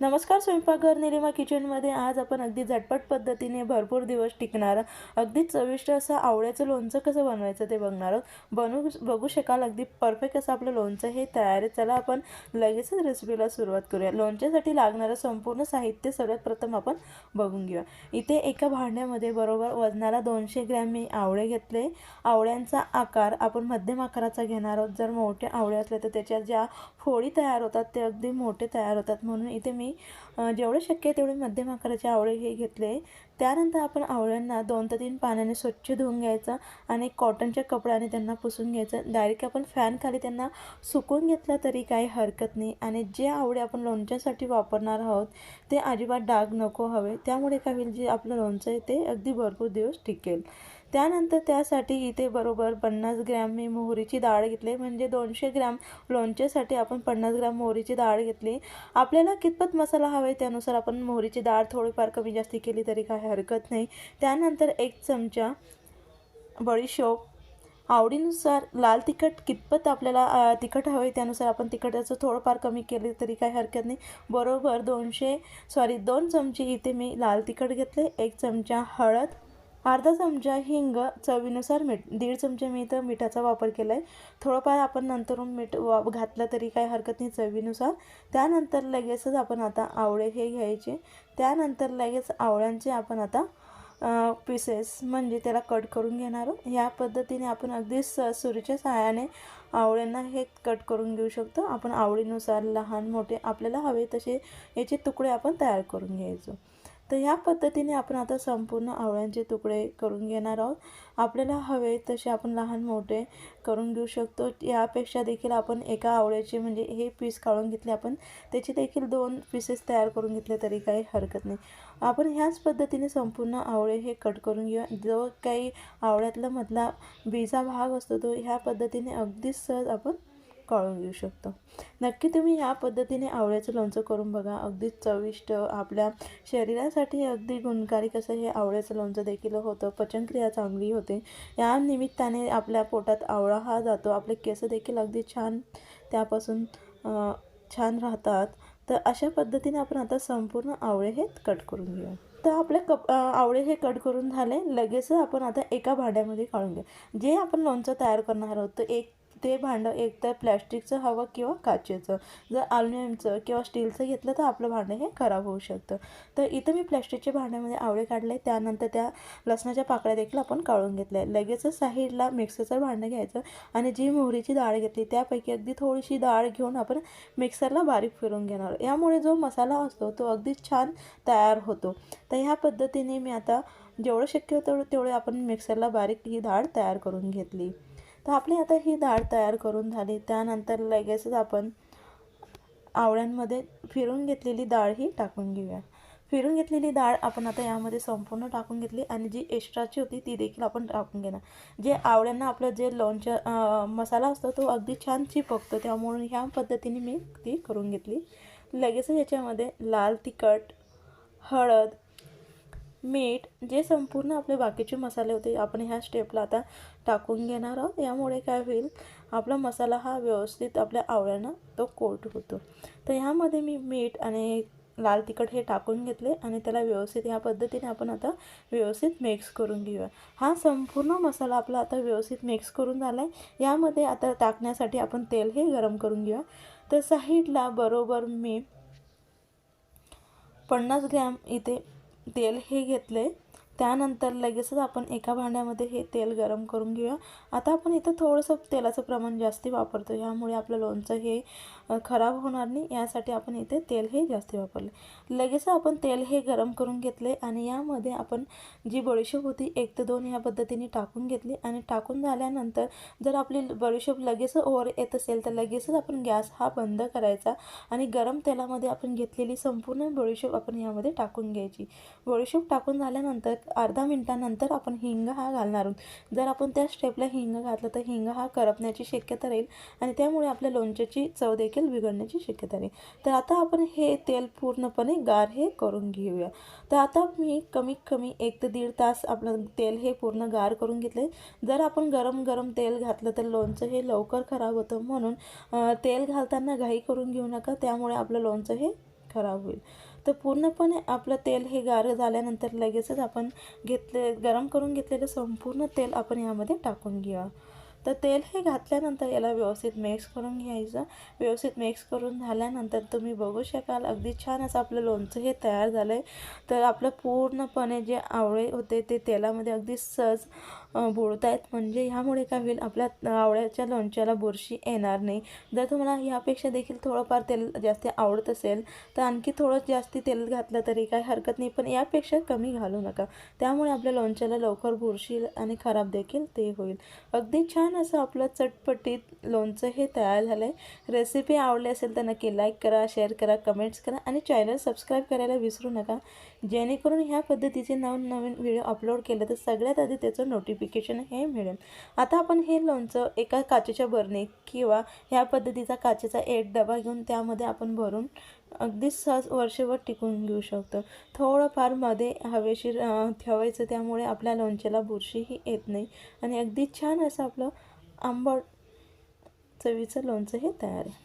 नमस्कार स्वयंपाकघर निलिमा किचनमध्ये आज आपण अगदी झटपट पद्धतीने भरपूर दिवस टिकणारं अगदी चविष्ट असं आवळ्याचं लोणचं कसं बनवायचं ते बघणार आहोत. बनवू बघू शकाल अगदी परफेक्ट असं आपलं लोणचं हे तयार आहे. चला आपण लगेचच रेसिपीला सुरुवात करूया. लोणच्यासाठी लागणारं संपूर्ण साहित्य सर्वात प्रथम आपण बघून घेऊया. इथे एका भांड्यामध्ये बरोबर वजनाला दोनशे ग्रॅम मी आवळे घेतले. आवळ्यांचा आकार आपण मध्यम आकाराचा घेणार आहोत. जर मोठे आवळे असले तर त्याच्या ज्या फोडी तयार होतात ते अगदी मोठे तयार होतात. म्हणून इथे मी मी जेवढे शक्य आहे तेवढे मध्यम आकाराचे आवळे हे घेतले. त्यानंतर आपण आवळ्यांना दोन ते तीन पाण्याने स्वच्छ धुवून घ्यायचं आणि कॉटनच्या कपड्याने त्यांना पुसून घ्यायचं. डायरेक्ट आपण फॅन खाली त्यांना सुकून घेतलं तरी काही हरकत नाही आणि जे आवळे आपण लोणच्यासाठी वापरणार आहोत ते अजिबात डाग नको हवे. त्यामुळे काय होईल जे आपलं लोणचं आहे ते अगदी भरपूर दिवस टिकेल. त्यानंतर त्यासाठी इथे बरोबर पन्नास ग्रॅम मी मोहरीची डाळ घेतली. म्हणजे दोनशे ग्रॅम लोणच्यासाठी आपण पन्नास ग्रॅम मोहरीची डाळ घेतली. आपल्याला कितपत मसाला हवा आहे त्यानुसार आपण मोहरीची डाळ थोडीफार कमी जास्ती केली तरी काही हरकत नाही. त्यानंतर एक चमचा बडीशोप आवडीनुसार लाल तिखट कितपत आपल्याला तिखट हवं आहे त्यानुसार आपण तिखटाचं थोडंफार कमी केले तरी काही हरकत नाही. बरोबर दोनशे सॉरी दोन चमचे इथे मी लाल तिखट घेतले. एक चमचा हळद. अर्धा चमचा हिंग चवीनुसार मीठ दीड चमचे मी इथं मिठाचा वापर केला आहे थोडंफार आपण नंतरून मीठ वा घातलं तरी काही हरकत नाही चवीनुसार. त्यानंतर लगेचच आपण आता आवळे हे घ्यायचे. त्यानंतर लगेच आवळ्यांचे आपण आता पीसेस म्हणजे त्याला कट करून घेणार या पद्धतीने आपण अगदी स सुरीच्या सहाय्याने आवळ्यांना हे कट करून घेऊ शकतो. आपण आवडीनुसार लहान मोठे आपल्याला हवे तसे याचे तुकडे आपण तयार करून घ्यायचो. तर ह्या पद्धतीने आपण आता संपूर्ण आवळ्यांचे तुकडे करून घेणार आहोत. आपल्याला हवे तसे आपण लहान मोठे करून घेऊ शकतो. यापेक्षा देखील आपण एका आवळ्याचे म्हणजे हे पीस काढून घेतले आपण त्याचे देखील दोन पीसेस तयार करून घेतले तरी काही हरकत नाही. आपण ह्याच पद्धतीने संपूर्ण आवळे हे कट करून घेऊया. जो काही आवळ्यातला मधला बीजा भाग असतो तो ह्या पद्धतीने अगदीच सहज आपण काढून घेऊ शकतो. नक्की तुम्ही ह्या पद्धतीने आवळ्याचं लोणचं करून बघा. अगदी चविष्ट आपल्या शरीरासाठी अगदी गुणकारिक असं हे आवळ्याचं लोणचं देखील होतं. पचनक्रिया चांगली होते. या निमित्ताने आपल्या पोटात आवळा हा जातो. आपले केस देखील अगदी छान त्यापासून छान राहतात. तर अशा पद्धतीने आपण आता संपूर्ण आवळे हे कट करून घेऊ. तर आपले कप आवळे हे कट करून झाले. लगेच आपण आता एका भांड्यामध्ये काढून घेऊ जे आपण लोणचं तयार करणार आहोत तर एक ते भांडं एकतर प्लॅस्टिकचं हवं किंवा काचेचं. जर अल्युमिनियमचं किंवा स्टीलचं घेतलं तर आपलं भांडं हे खराब होऊ शकतं. तर इथं मी प्लॅस्टिकच्या भांड्यामध्ये म्हणजे आवळे काढले. त्यानंतर त्या लसणाच्या पाकळ्या देखील आपण काढून घेतल्या. लगेचच साईडला मिक्सरचं भांडं घ्यायचं आणि जी मोहरीची डाळ घेतली त्यापैकी अगदी थोडीशी डाळ घेऊन आपण मिक्सरला बारीक फिरून घेणार. यामुळे जो मसाला असतो तो अगदी छान तयार होतो. तर ह्या पद्धतीने मी आता जेवढं शक्य होतं तेवढे आपण मिक्सरला बारीक ही डाळ तयार करून घेतली. तर आपली आता ही डाळ तयार करून झाली. त्यानंतर लगेचच आपण आवळ्यांमध्ये फिरून घेतलेली डाळ ही टाकून घेऊया. फिरून घेतलेली डाळ आपण आता यामध्ये संपूर्ण टाकून घेतली आणि जी एक्स्ट्राची होती ती देखील आपण टाकून घेणार. जे आवळ्यांना आपलं जे लोणचं मसाला असतो तो अगदी छान चिपकतो. त्यामुळे ह्या पद्धतीने मी ती करून घेतली. लगेचच याच्यामध्ये लाल तिखट हळद मीठ जे संपूर्ण आपले बाकीचे मसाले होते आपण ह्या स्टेपला आता टाकून घेणार आहोत. यामुळे काय होईल आपला मसाला हा व्यवस्थित आपल्या आवळ्यानं तो कोट होतो. तर ह्यामध्ये मी मीठ आणि लाल तिखट हे टाकून घेतले आणि त्याला व्यवस्थित ह्या पद्धतीने आपण आता व्यवस्थित मिक्स करून घेऊया. हा संपूर्ण मसाला आपला आता व्यवस्थित मिक्स करून झाला आहे यामध्ये आता टाकण्यासाठी आपण तेल हे गरम करून घेऊया. तर साईडला बरोबर मी पन्नास ग्रॅम इथे तेल हे घेतलं आहे त्यानंतर लगेचच आपण एका भांड्यामध्ये हे तेल गरम करून घेऊया. आता आपण इथं थोडंसं तेलाचं प्रमाण जास्ती वापरतो. यामुळे आपलं लोणचं हे खराब होणार नाही. यासाठी आपण इथे तेल हे जास्ती वापरले. लगेच आपण तेल हे गरम करून घेतले आणि यामध्ये आपण जी बडीशेप होती एक ते दोन ह्या पद्धतीने टाकून घेतली. आणि टाकून झाल्यानंतर जर आपली बडीशेप लगेच ओवर येत असेल तर लगेचच आपण गॅस हा बंद करायचा आणि गरम तेलामध्ये आपण घेतलेली संपूर्ण बडीशेप आपण यामध्ये टाकून घ्यायची. बडीशेप टाकून झाल्यानंतर अर्धा मिनटानंतर आपण हिंग हा घालणार आहोत. जर आपण त्या स्टेपला हिंग घातलं तर हिंग हा करपण्याची शक्यता राहील आणि त्यामुळे आपल्या लोणच्याची चव देखील बिघडण्याची शक्यता राहील. तर आता आपण हे तेल पूर्णपणे गार हे करून घेऊया. तर आता मी कमीत कमी एक ते दीड तास आपलं तेल हे पूर्ण गार करून घेतले जर आपण गरम गरम तेल घातलं तर लोणचं हे लवकर खराब होतं म्हणून तेल घालताना घाई करून घेऊ नका. त्यामुळे आपलं लोणचं हे खराब होईल. तर पूर्णपणे आपलं तेल हे गार झाल्यानंतर लगेचच आपण घेतले गरम करून घेतलेलं संपूर्ण तेल आपण यामध्ये टाकून घ्या तर तेल हे घातल्यानंतर याला व्यवस्थित मिक्स करून घ्यायचं. व्यवस्थित मिक्स करून झाल्यानंतर तुम्ही बघू शकाल अगदी छान असं आपलं लोणचं हे तयार झालं आहे तर आपलं पूर्णपणे जे आवळे होते ते तेलामध्ये अगदी सहज बोलत आहेत म्हणजे ह्यामुळे काय होईल आपल्या आवळ्याच्या लोणच्याला बुरशी येणार नाही. जर तुम्हाला ह्यापेक्षा देखील थोडंफार तेल जास्त आवडत असेल तर आणखी थोडं जास्त तेल घातलं तरी काही हरकत नाही. पण यापेक्षा कमी घालू नका. त्यामुळे आपल्या लोणच्याला लवकर बुरशी आणि खराब देखील ते होईल. अगदी छान असं आपलं चटपटीत लोणचं हे तयार झालं आहे रेसिपी आवडली असेल तर नक्की लाईक करा शेअर करा कमेंट्स करा आणि चॅनल सबस्क्राईब करायला विसरू नका. जेणेकरून ह्या पद्धतीचे नवनवीन व्हिडिओ अपलोड केले तर सगळ्यात आधी त्याचं नोटिफिकेशन हे मिळेल. आता आपण हे लोणचं एका काचेच्या बरणी किंवा ह्या पद्धतीचा काचेचा एक डबा घेऊन त्यामध्ये आपण भरून अगदी सहज वर्षभर टिकून घेऊ शकतो. थोडंफारमध्ये हवेशीर ठेवायचं त्यामुळे आपल्या लोणच्याला बुरशीही येत नाही. आणि अगदी छान असं आपलं आंबट चवीचं लोणचं हे तयार आहे.